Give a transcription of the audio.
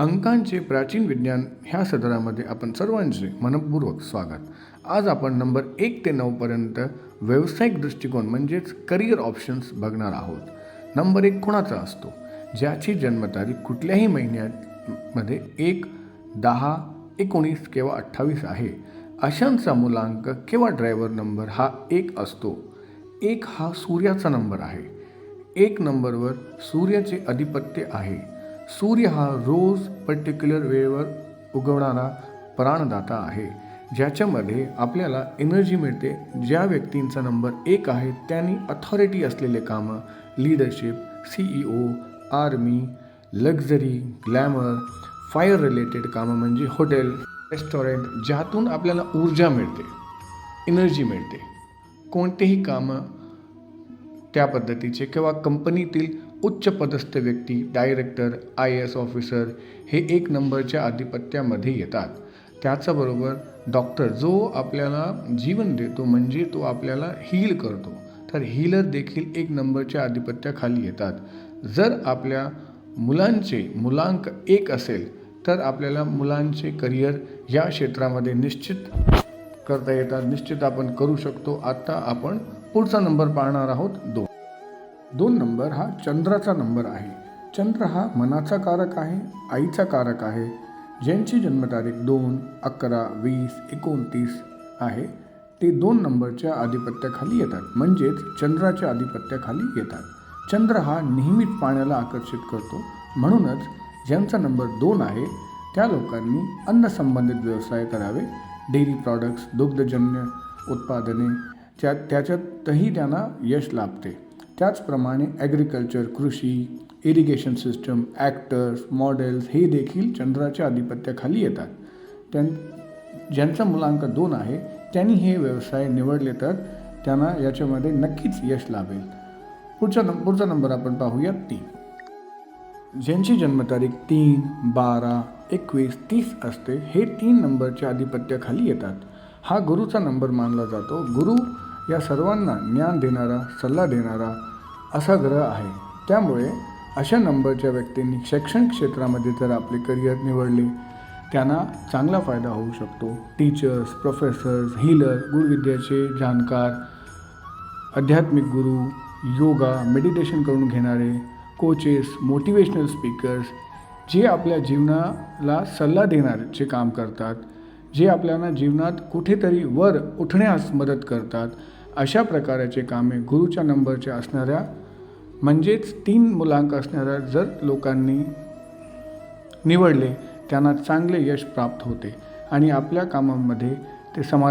अंकांचे प्राचीन विज्ञान ह्या सदरामध्ये आपण सर्वांचे मनपूर्वक स्वागत. आज आपण नंबर एक ते नऊपर्यंत व्यावसायिक दृष्टिकोन म्हणजेच करिअर ऑप्शन्स बघणार आहोत. नंबर एक कोणाचा असतो? ज्याची जन्मतारीख कुठल्याही महिन्यात मध्ये एक दहा एकोणीस किंवा अठ्ठावीस आहे. अशांचा मुलांक किंवा ड्रायव्हर नंबर हा एक असतो. एक हा सूर्याचा नंबर आहे. एक नंबरवर सूर्याचे अधिपत्य आहे. सूर्य हा रोज पर्टिक्युलर वेळेवर उगवणारा प्राणदाता आहे. ज्याच्यामध्ये आपल्याला एनर्जी मिळते. ज्या व्यक्तींचा नंबर एक आहे त्यांनी अथॉरिटी असलेले कामं leadership C E O army luxury glamour fire related कामं म्हणजे हॉटेल रेस्टॉरंट ज्यातून आपल्याला ऊर्जा मिळते एनर्जी मिळते. कोणतेही कामं त्या पद्धतीचे किंवा कंपनीतील उच्च पदस्थ व्यक्ती डायरेक्टर आय एस ऑफिसर हे एक नंबरच्या आधिपत्यामध्ये येतात. त्याचबरोबर डॉक्टर जो आपल्याला जीवन देतो म्हणजे तो आपल्याला हील करतो. तर हीलर देखील एक नंबरच्या आधिपत्याखाली येतात. जर आपल्या मुलांचे मुलांक एक असेल तर आपल्याला मुलांचे करिअर या क्षेत्रामध्ये निश्चित करता येतात. निश्चित आपण करू शकतो. आत्ता आपण पुढचा नंबर पाहणार आहोत. दोन. दोन नंबर हा चंद्राचा नंबर आहे. चंद्र हा मनाचा कारक आहे आईचा कारक आहे. ज्यांची जन्मतारीख दोन अकरा वीस एकोणतीस आहे ते दोन नंबरच्या आधिपत्याखाली येतात. म्हणजेच चंद्राच्या आधिपत्याखाली येतात. चंद्र हा नेहमीच पाण्याला आकर्षित करतो. म्हणूनच ज्यांचा नंबर दोन आहे त्या लोकांनी अन्न संबंधित व्यवसाय करावे. डेअरी प्रॉडक्ट्स दुग्धजन्य उत्पादने त्या त्याच्यातही त्यांना यश लाभते. त्याचप्रमाणे ॲग्रिकल्चर कृषी इरिगेशन सिस्टम ॲक्टर्स मॉडेल्स हे देखील चंद्राच्या आधिपत्याखाली येतात. त्यां ज्यांचा मुलांक दोन आहे त्यांनी हे व्यवसाय निवडले तर त्यांना याच्यामध्ये नक्कीच यश लाभेल. पुढचा नं पुढचा नंबर आपण पाहूया तीन ज्यांची जन्मतारीख तीन बारा एकवीस तीस असते हे तीन नंबरच्या आधिपत्याखाली येतात. हा गुरुचा नंबर मानला जातो. गुरु या सर्वांना ज्ञान देणारा सल्ला देणारा असा ग्रह आहे. त्यामुळे अशा नंबरच्या व्यक्तींनी शैक्षणिक क्षेत्रामध्ये जर आपले करिअर निवडले त्यांना चांगला फायदा होऊ शकतो. टीचर्स प्रोफेसर्स हिलर गुरुविद्याचे जाणकार आध्यात्मिक गुरु योगा मेडिटेशन करून घेणारे कोचेस मोटिवेशनल स्पीकर्स जे आपल्या जीवनाला सल्ला देणारचे काम करतात जे आपल्याला जीवनात कुठेतरी वर उठण्यास मदत करतात अशा प्रकारचे कामे गुरुच्या नंबरच्या असणाऱ्या म्हणजेच तीन मुलांक असणाऱ्या जर लोकांनी निवडले त्यांना चांगले यश प्राप्त होते आणि आपल्या कामांमध्ये ते समा